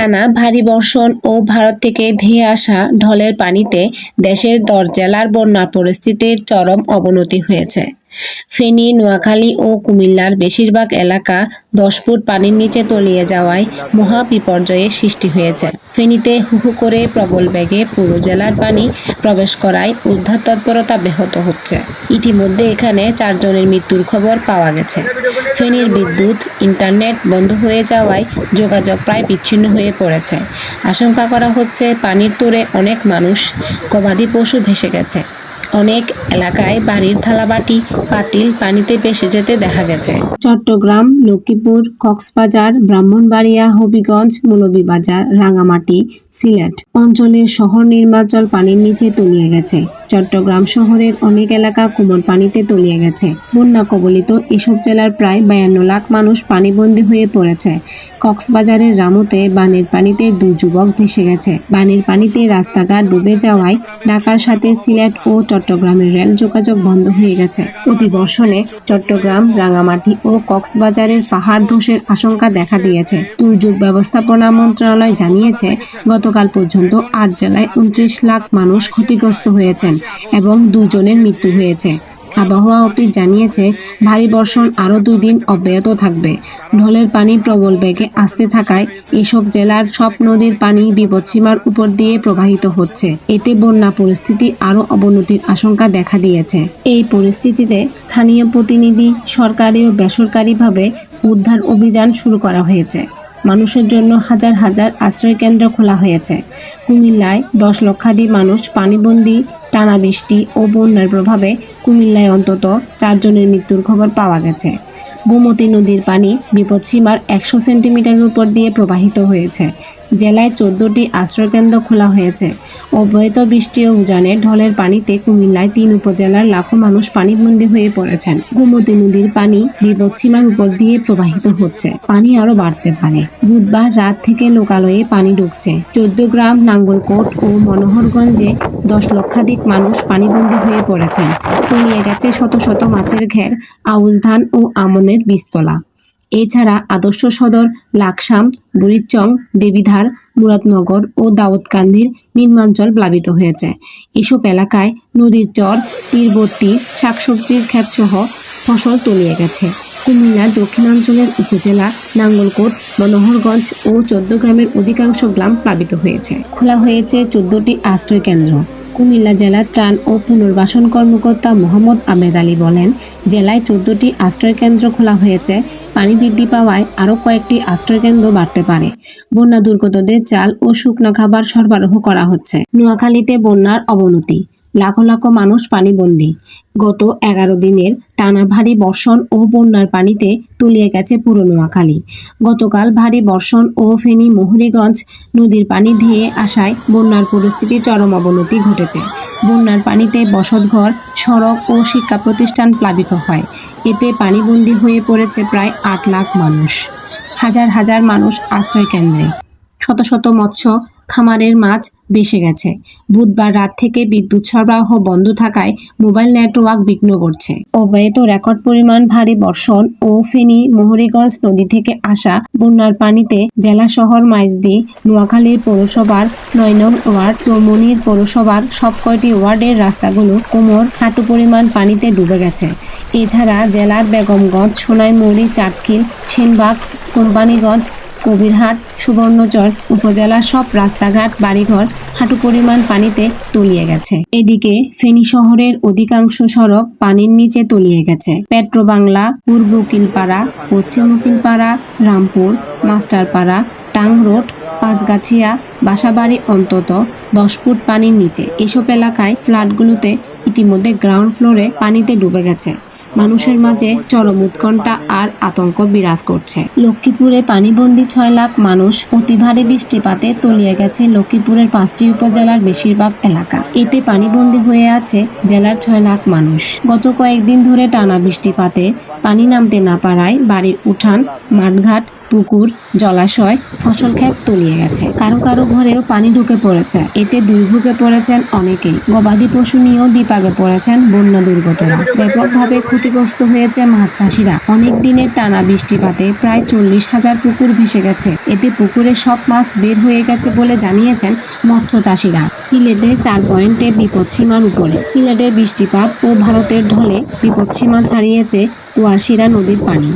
টানা ভারী বর্ষণ ও ভারত থেকে ধেয়ে আসা ঢলের পানিতে দেশের দশ জেলার বন্যা পরিস্থিতির চরম অবনতি হয়েছে। ফেনী, নোয়াখালী ও কুমিল্লার বেশিরভাগ এলাকা দশ ফুট পানির নিচে তলিয়ে যাওয়ায় মহা বিপর্যয়ের সৃষ্টি হয়েছে। ফেনীতে হুহু করে প্রবল বেগে পুরো জেলার পানি প্রবেশ করায় উদ্ধার তৎপরতা ব্যাহত হচ্ছে। ইতিমধ্যে এখানে চারজনের মৃত্যুর খবর পাওয়া গেছে। ফেনীর বিদ্যুৎ, ইন্টারনেট বন্ধ হয়ে যাওয়ায় যোগাযোগ প্রায় বিচ্ছিন্ন হয়ে পড়েছে। আশঙ্কা করা হচ্ছে পানির তোরে অনেক মানুষ গবাদি পশু ভেসে গেছে। অনেক এলাকায় বাড়ির থালাবাটি, পাতিল পানিতে ভেসে যেতে দেখা গেছে। চট্টগ্রাম, লক্ষ্মীপুর, কক্সবাজার, ব্রাহ্মণবাড়িয়া, হবিগঞ্জ, মৌলভীবাজার, রাঙামাটি, সিলেট অঞ্চলের শহর নির্মাচল পানির নিচে তলিয়ে গেছে। চট্টগ্রাম শহরের অনেক এলাকা কোমর পানিতে তলিয়ে গেছে। বন্যা কবলিত এসব জেলার প্রায় বায়ান্ন লাখ মানুষ পানিবন্দী হয়ে পড়েছে। কক্সবাজারের রামুতে বানের পানিতে দু যুবক ভেসে গেছে। বানের পানিতে রাস্তাঘাট ডুবে যাওয়ায় ঢাকার সাথে সিলেট ও চট্টগ্রামের রেল যোগাযোগ বন্ধ হয়ে গেছে। অতি বর্ষণে চট্টগ্রাম, রাঙামাটি ও কক্সবাজারের পাহাড় ধসের আশঙ্কা দেখা দিয়েছে। দুর্যোগ ব্যবস্থাপনা মন্ত্রণালয় জানিয়েছে, গতকাল পর্যন্ত আট জেলায় উনত্রিশ লাখ মানুষ ক্ষতিগ্রস্ত হয়েছেন এবং দুজনের মৃত্যু হয়েছে। আবহাওয়া অফিস জানিয়েছে, ভারী বর্ষণ আরও দুই দিন অব্যাহত থাকবে। ঢলের পানি প্রবল বেগে আসতে থাকায় এসব জেলার সব নদীর পানি বিপদসীমার উপর দিয়ে প্রবাহিত হচ্ছে। এতে বন্যা পরিস্থিতি আরও অবনতির আশঙ্কা দেখা দিয়েছে। এই পরিস্থিতিতে স্থানীয় প্রতিনিধি সরকারি ও বেসরকারিভাবে উদ্ধার অভিযান শুরু করা হয়েছে। মানুষের জন্য হাজার হাজার আশ্রয়কেন্দ্র খোলা হয়েছে। কুমিল্লায় দশ লক্ষাধিক মানুষ পানিবন্দি, টানা বৃষ্টি ও বন্যার প্রভাবে কুমিল্লায় অন্তত চারজনের মৃত্যুর খবর পাওয়া গেছে। গোমতী নদীর পানি বিপদসীমার একশো সেন্টিমিটারের উপর দিয়ে প্রবাহিত হয়েছে। জেলায় চোদ্দটি আশ্রয়কেন্দ্র খোলা হয়েছে। অব্যাহত বৃষ্টি ও উজানে ঢলের পানিতে কুমিল্লায় তিন উপজেলার লাখো মানুষ পানিবন্দী হয়ে পড়েছেন। গোমতী নদীর পানি বিপদসীমার উপর দিয়ে প্রবাহিত হচ্ছে। পানি আরও বাড়তে পারে। বুধবার রাত থেকে লোকালয়ে পানি ঢুকছে। চোদ্দ গ্রাম নাঙ্গলকোট ও মনোহরগঞ্জে দশ লক্ষাধিক মানুষ পানিবন্দী হয়ে পড়েছেন। তলিয়ে গেছে শত শত মাছের ঘের, আউশ ধান ও আমনের বীজতলা। এছাড়া আদর্শ সদর, লাকসাম, বুড়িচং, দেবীধার, মুরাদনগর ও দাউদকান্দির নির্মাঞ্চল প্লাবিত হয়েছে। এসব এলাকায় নদীর চর, তীরবর্তী, শাকসবজির ক্ষেতসহ ফসল তলিয়ে গেছে। কুমিল্লার দক্ষিণাঞ্চলের উপজেলা নাঙ্গলকোট, মনোহরগঞ্জ ও চোদ্দগ্রামের অধিকাংশ গ্রাম প্লাবিত হয়েছে। খোলা হয়েছে চোদ্দটি আশ্রয় কেন্দ্র কুমিল্লা জেলার ত্রাণ ও পুনর্বাসন কর্মকর্তা মোহাম্মদ আবেদ আলী বলেন, জেলায় চোদ্দটি আশ্রয়কেন্দ্র খোলা হয়েছে। পানি বৃদ্ধি পাওয়ায় আরও কয়েকটি আশ্রয়কেন্দ্র বাড়তে পারে। বন্যা দুর্গতদের চাল ও শুকনো খাবার সরবরাহ করা হচ্ছে। নোয়াখালীতে বন্যার অবনতি। লাখো লাখো মানুষ পানিবন্দী। গত এগারো দিনের টানা ভারী বর্ষণ ও বন্যার পানিতে তলিয়ে গেছে পুরো নোয়াখালী। গতকাল ভারী বর্ষণ ও ফেনী মুহুরীগঞ্জ নদীর পানি ধেয়ে আসায় বন্যার পরিস্থিতি চরম অবনতি ঘটেছে। বন্যার পানিতে বসতঘর, সড়ক ও শিক্ষা প্রতিষ্ঠান প্লাবিত হয়। এতে পানিবন্দী হয়ে পড়েছে প্রায় আট লাখ মানুষ। হাজার হাজার মানুষ আশ্রয় কেন্দ্রে শত শত মৎস্য, খামারের মাছ বেসে গেছে। বুধবার রাত থেকে বিদ্যুৎ সরবরাহ বন্ধ থাকায় মোবাইল নেটওয়ার্ক বিঘ্ন করছে অব্যাহত রেকর্ড পরিমাণ ভারী বর্ষণ ও ফেনী, মোহরীগঞ্জ নদী থেকে আসা বন্যার পানিতে জেলা শহর মাইজদি, নোয়াখালীর পৌরসভার নয় নং ওয়ার্ড, চৌমনির পৌরসভার সব কয়টি ওয়ার্ডের রাস্তাগুলো কোমর, হাঁটু পরিমাণ পানিতে ডুবে গেছে। এছাড়া জেলার বেগমগঞ্জ, সোনাইমুড়ি চাটকিল সেনবাগ কোম্পানিগঞ্জ কবিরহাট সুবর্ণচর উপজেলার সব রাস্তাঘাট, বাড়িঘর হাঁটু পরিমাণ পানিতে তলিয়ে গেছে। এদিকে ফেনী শহরের অধিকাংশ সড়ক পানির নিচে তলিয়ে গেছে। পেট্রোবাংলা, পূর্ব উকিলপাড়া, পশ্চিম উকিলপাড়া, রামপুর, মাস্টারপাড়া, টাং রোড, পাঁচগাছিয়া, বাসাবাড়ি অন্তত দশ ফুট পানির নিচে। এসব এলাকায় ফ্ল্যাটগুলোতে ইতিমধ্যে গ্রাউন্ড ফ্লোরে পানিতে ডুবে গেছে। মানুষের মাঝে চরম উৎকণ্ঠা আর আতঙ্ক বিরাজ করছে। লক্ষ্মীপুরে পানিবন্দী ছয় লাখ মানুষ অতি ভারী বৃষ্টিপাতে তলিয়ে গেছে লক্ষ্মীপুরের পাঁচটি উপজেলার বেশিরভাগ এলাকা। এতে পানিবন্দী হয়ে আছে জেলার ছয় লাখ মানুষ। গত কয়েকদিন ধরে টানা বৃষ্টিপাতে পানি নামতে না পারায় বাড়ির উঠান, মাঠঘাট পুকুর, জলাশয়, ফসল ক্ষেত তলিয়ে গেছে। কারও কারও ঘরেও পানি ঢুকে পড়েছে। এতে দুর্ভোগে পড়েছেন অনেকেই। গবাদি পশু নিয়েও বিপাকে পড়েছেন বন্যা দুর্গতরা ব্যাপকভাবে ক্ষতিগ্রস্ত হয়েছে মাছ চাষিরা। অনেক দিনের টানা বৃষ্টিপাতে প্রায় চল্লিশ হাজার পুকুর ভেসে গেছে। এতে পুকুরে সব মাছ বের হয়ে গেছে বলে জানিয়েছেন মৎস্য চাষিরা। সিলেটে চার পয়েন্টে বিপদসীমার উপরে। সিলেটের বৃষ্টিপাত ও ভারতের ঢলে বিপদসীমা ছাড়িয়েছে কুয়াশিরা নদীর পানি।